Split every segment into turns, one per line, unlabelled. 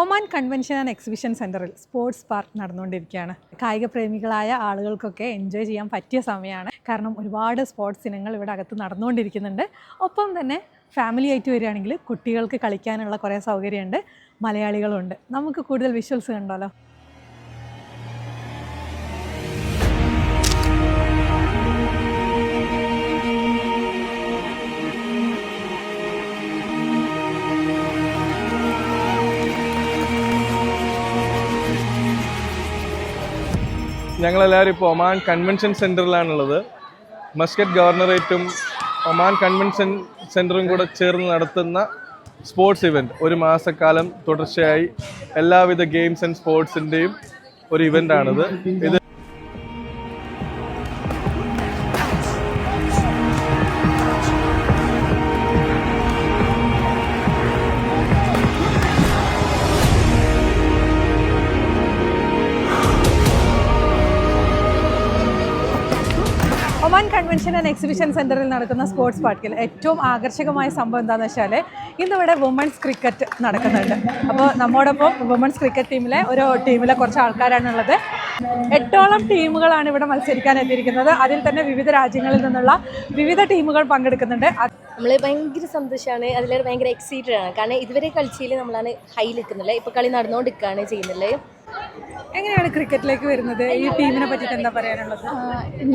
Oman convention and exhibition സെന്ററിൽ sports park നടന്നുകൊണ്ടിരിക്കുകയാണ്. കായിക പ്രേമികളായ ആളുകൾക്കൊക്കെ എൻജോയ് ചെയ്യാൻ പറ്റിയ സമയമാണ്. കാരണം ഒരുപാട് സ്പോർട്സ് ഇനങ്ങൾ ഇവിടെ അകത്ത് നടന്നുകൊണ്ടിരിക്കുന്നുണ്ട്. ഒപ്പം തന്നെ ഫാമിലി ആയിട്ട് വരികയാണെങ്കിൽ കുട്ടികൾക്ക് കളിക്കാനുള്ള കുറേ സൗകര്യമുണ്ട്. മലയാളികളുണ്ട്. നമുക്ക് കൂടുതൽ വിഷ്വൽസ് കണ്ടാലോ?
ഞങ്ങളെല്ലാവരും ഇപ്പോൾ ഒമാൻ കൺവെൻഷൻ സെന്ററിലാണുള്ളത് മസ്കറ്റ് ഗവർണറേറ്റും ഒമാൻ കൺവെൻഷൻ സെന്ററും കൂടെ ചേർന്ന് നടത്തുന്ന സ്പോർട്സ് ഇവന്റ്. ഒരു മാസക്കാലം തുടർച്ചയായി എല്ലാവിധ ഗെയിംസ് ആൻഡ് സ്പോർട്സിന്റെയും ഒരു ഇവന്റാണിത് ഇത്
ഒമാൻ കൺവെൻഷൻ ആൻഡ് എക്സിബിഷൻ സെന്ററിൽ നടക്കുന്ന സ്പോർട്സ് പാർക്കിൽ ഏറ്റവും ആകർഷകമായ സംഭവം എന്താണെന്ന് വെച്ചാൽ ഇന്നിവിടെ വുമൺസ് ക്രിക്കറ്റ് നടക്കുന്നുണ്ട്. അപ്പോൾ നമ്മോടൊപ്പം വുമൺസ് ക്രിക്കറ്റ് ടീമിലെ ഒരു ടീമിലെ കുറച്ച് ആൾക്കാരാണുള്ളത്. എട്ടോളം ടീമുകളാണ് ഇവിടെ മത്സരിക്കാൻ എത്തിയിരിക്കുന്നത്. അതിൽ തന്നെ വിവിധ രാജ്യങ്ങളിൽ നിന്നുള്ള വിവിധ ടീമുകൾ പങ്കെടുക്കുന്നുണ്ട്.
നമ്മൾ ഭയങ്കര സന്തോഷമാണ് അതിൽ ഭയങ്കര എക്സൈറ്റഡ് ആണ്. കാരണം ഇതുവരെ കളിച്ചതിൽ നമ്മളാണ് ഹൈ നിൽക്കുന്നില്ല ഇപ്പോൾ കളി നടന്നുകൊണ്ടിരിക്കുകയാണ് ചെയ്യുന്നത്
എങ്ങനെയാണ് ക്രിക്കറ്റിലേക്ക് വരുന്നത്? ഈ ടീമിനെ പറ്റിയിട്ട് എന്താ പറയാനുള്ളത്?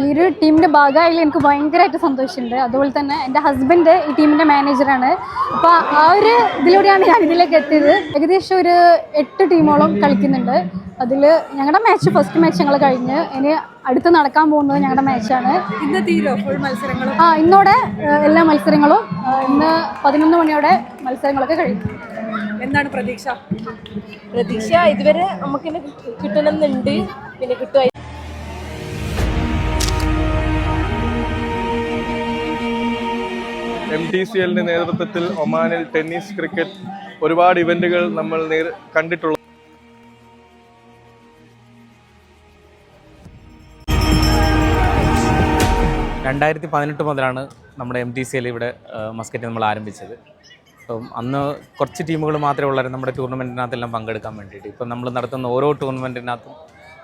ഈ ഒരു ടീമിന്റെ ഭാഗമായാലും എനിക്ക് ഭയങ്കരമായിട്ട് സന്തോഷമുണ്ട്. അതുപോലെ തന്നെ എന്റെ ഹസ്ബൻഡ് ഈ ടീമിന്റെ മാനേജറാണ് അപ്പോൾ ആ ഒരു ഇതിലൂടെയാണ് ഞാൻ ഇതിലേക്ക് എത്തിയത്. ഏകദേശം ഒരു എട്ട് ടീമോളം കളിക്കുന്നുണ്ട്. അതിൽ ഞങ്ങളുടെ മാച്ച് ഫസ്റ്റ് മാച്ച് ഞങ്ങൾ കഴിഞ്ഞ്. ഇനി അടുത്ത് നടക്കാൻ പോകുന്നത് ഞങ്ങളുടെ മാച്ചാണ്
ഇന്ന് തീരോ ഫുൾ മത്സരങ്ങളും?
ആ ഇന്നോടെ എല്ലാ മത്സരങ്ങളും ഇന്ന് പതിനൊന്ന് മണിയോടെ മത്സരങ്ങളൊക്കെ കഴിയും.
എന്താണ് പ്രതീക്ഷ?
പ്രതീക്ഷ ഇതുവരെ നമുക്ക് കിട്ടണമെന്നുണ്ട്. പിന്നെ കിട്ടുമായി
എം ടി സി എല്ലിന്റെ നേതൃത്വത്തിൽ ഒമാനിൽ ടെന്നീസ് ക്രിക്കറ്റ് ഒരുപാട് ഇവന്റുകൾ നമ്മൾ കണ്ടിട്ടുള്ള
രണ്ടായിരത്തി പതിനെട്ട് മുതലാണ് നമ്മുടെ എം ടി സി എൽ ഇവിടെ മസ്കറ്റ് നമ്മൾ ആരംഭിച്ചത്. അന്ന് കുറച്ച് ടീമുകൾ മാത്രമേ ഉള്ളൂ നമ്മുടെ ടൂർണമെന്റിനകത്തെല്ലാം പങ്കെടുക്കാൻ വേണ്ടിയിട്ട്. ഇപ്പം നമ്മൾ നടത്തുന്ന ഓരോ ടൂർണമെന്റിനകത്തും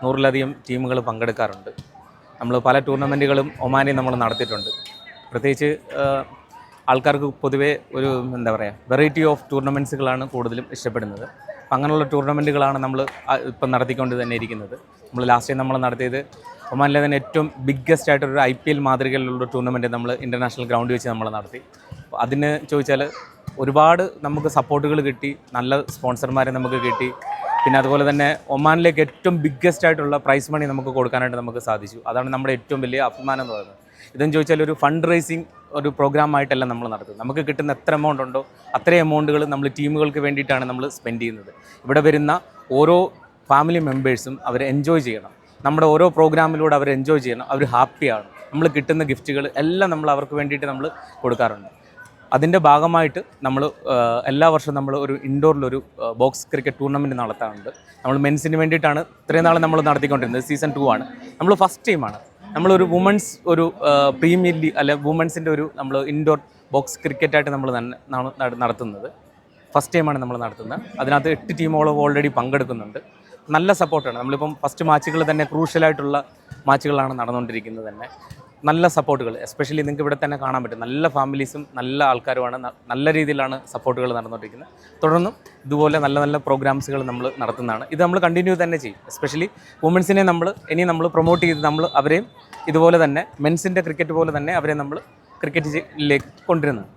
നൂറിലധികം ടീമുകൾ പങ്കെടുക്കാറുണ്ട്. നമ്മൾ പല ടൂർണമെന്റുകളും ഒമാനിൽ നമ്മൾ നടത്തിയിട്ടുണ്ട്. പ്രത്യേകിച്ച് ആൾക്കാർക്ക് പൊതുവേ ഒരു എന്താ പറയുക വെറൈറ്റി ഓഫ് ടൂർണമെന്റ്സുകളാണ് കൂടുതലും ഇഷ്ടപ്പെടുന്നത്. അപ്പം അങ്ങനെയുള്ള ടൂർണമെന്റുകളാണ് നമ്മൾ ഇപ്പം നടത്തിക്കൊണ്ട് തന്നെ ഇരിക്കുന്നത്. നമ്മൾ ലാസ്റ്റ് നമ്മൾ നടത്തിയത് ഒമാനിലെ തന്നെ ഏറ്റവും ബിഗ്ഗസ്റ്റ് ആയിട്ടൊരു ഐ പി എൽ മാതൃകയിലുള്ള ടൂർണമെന്റ് നമ്മൾ ഇന്റർനാഷണൽ ഗ്രൗണ്ട് വെച്ച് നമ്മൾ നടത്തി. അതിന് ചോദിച്ചാൽ ഒരുപാട് നമുക്ക് സപ്പോർട്ടുകൾ കിട്ടി നല്ല സ്പോൺസർമാരെ നമുക്ക് കിട്ടി. പിന്നെ അതുപോലെ തന്നെ ഒമാനിലേക്ക് ഏറ്റവും ബിഗ്ഗസ്റ്റ് ആയിട്ടുള്ള പ്രൈസ് മണി നമുക്ക് കൊടുക്കാനായിട്ട് നമുക്ക് സാധിച്ചു. അതാണ് നമ്മുടെ ഏറ്റവും വലിയ അഭിമാനം എന്ന് പറയുന്നത്. ഇതെന്ന് ചോദിച്ചാൽ ഒരു ഫണ്ട് റേസിംഗ് ഒരു പ്രോഗ്രാം ആയിട്ടല്ല നമ്മൾ നടത്തുന്നത്. നമുക്ക് കിട്ടുന്ന എത്ര എമൗണ്ട് ഉണ്ടോ അത്രയും എമൗണ്ടുകൾ നമ്മൾ ടീമുകൾക്ക് വേണ്ടിയിട്ടാണ് നമ്മൾ സ്പെൻഡ് ചെയ്യുന്നത്. ഇവിടെ വരുന്ന ഓരോ ഫാമിലി മെമ്പേഴ്സും അവർ എൻജോയ് ചെയ്യണം. നമ്മുടെ ഓരോ പ്രോഗ്രാമിലൂടെ അവർ എൻജോയ് ചെയ്യണം. അവർ ഹാപ്പിയാണ് നമ്മൾ കിട്ടുന്ന ഗിഫ്റ്റുകൾ എല്ലാം നമ്മൾ അവർക്ക് വേണ്ടിയിട്ട് നമ്മൾ കൊടുക്കാറുണ്ട്. അതിന്റെ ഭാഗമായിട്ട് നമ്മൾ എല്ലാ വർഷവും നമ്മൾ ഒരു ഇൻഡോറിലൊരു ബോക്സ് ക്രിക്കറ്റ് ടൂർണമെന്റ് നടത്താറുണ്ട്. നമ്മൾ മെൻസിന് വേണ്ടിയിട്ടാണ് ഇത്രയും നാൾ നമ്മൾ നടത്തിക്കൊണ്ടിരുന്നത്. സീസൺ ടു ആണ്. നമ്മൾ ഫസ്റ്റ് ടീമാണ് നമ്മളൊരു വുമൻസ് ഒരു പ്രീമിയർ ലീഗ് അല്ലെ വുമൻസിന്റെ ഒരു നമ്മൾ ഇൻഡോർ ബോക്സ് ക്രിക്കറ്റായിട്ട് നമ്മൾ നടത്തുന്നത്. ഫസ്റ്റ് ടൈമാണ് നമ്മൾ നടത്തുന്നത്. അതിനകത്ത് എട്ട് ടീമോളം ഓൾറെഡി പങ്കെടുക്കുന്നുണ്ട്. നല്ല സപ്പോർട്ടാണ്. നമ്മളിപ്പം ഫസ്റ്റ് മാച്ചുകൾ തന്നെ ക്രൂഷ്യലായിട്ടുള്ള മാച്ചുകളാണ് നടന്നുകൊണ്ടിരിക്കുന്നത് തന്നെ. നല്ല സപ്പോർട്ടുകൾ എസ്പെഷ്യലി നിങ്ങൾക്ക് ഇവിടെ തന്നെ കാണാൻ പറ്റും. നല്ല ഫാമിലീസും നല്ല ആൾക്കാരുമാണ് നല്ല രീതിയിലാണ് സപ്പോർട്ടുകൾ നടന്നുകൊണ്ടിരിക്കുന്നത്. തുടർന്നും ഇതുപോലെ നല്ല നല്ല പ്രോഗ്രാംസുകൾ നമ്മൾ നടത്തുന്നതാണ്. ഇത് നമ്മൾ കണ്ടിന്യൂ തന്നെ ചെയ്യും. എസ്പെഷ്യലി വുമൻസിനെ നമ്മൾ ഇനി നമ്മൾ പ്രൊമോട്ട് ചെയ്ത് നമ്മൾ അവരെയും ഇതുപോലെ തന്നെ മെൻസിന്റെ ക്രിക്കറ്റ് പോലെ തന്നെ അവരെ നമ്മൾ ക്രിക്കറ്റിലേക്ക് കൊണ്ടുവരുന്നത്